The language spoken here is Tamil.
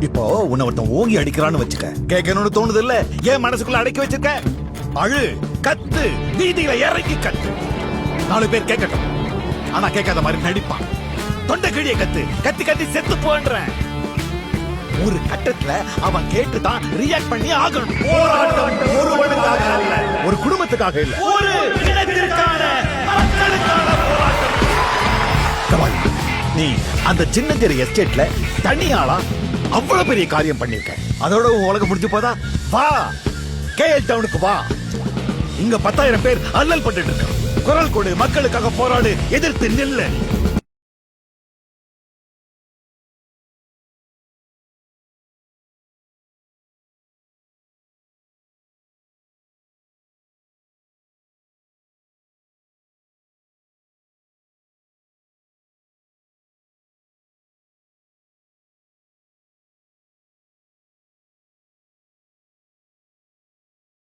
இப்போ உன்னை ஒருத்தன் ஓங்கி அடிக்கிறான்னு வச்சுக்க. கேட்கணும்னு தோணுது இல்ல ஏன் மனசுக்குள்ள அடக்கி வச்சிருக்க? அழு கத்து வீதியில இறங்கி கத்து. நாலு பேர் கேட்கட்டும். ஆனா கேட்காத மாதிரி நடிப்பான். தொண்டை கிழிய கத்து கத்தி கத்தி செத்து போன்றேன். ஒரு கட்டத்துல அவன் கேட்டுதான் ரியாக்ட் பண்ணி ஆகணும். போராட்டம் ஒருவனுக்காக அல்ல. ஒரு குடும்பத்துக்காக இல்ல. ஒரு இனத்திற்கான மக்களுக்கான போராட்டம். நீ அந்த சின்னஞ்சிறு எஸ்டேட்ல தனியாளா அவ்வளவு பெரிய காரியம் பண்ணிருக்க. அதோட உன் உலகம் முடிஞ்சு போதா? வா. கேஎல் டவுனுக்கு வா. இங்க பத்தாயிரம் பேர் அல்லல் பட்டுட்டு இருக்கான் குரல் கொடு. மக்களுக்காக போராடு. எதிர்த்து நில்லு.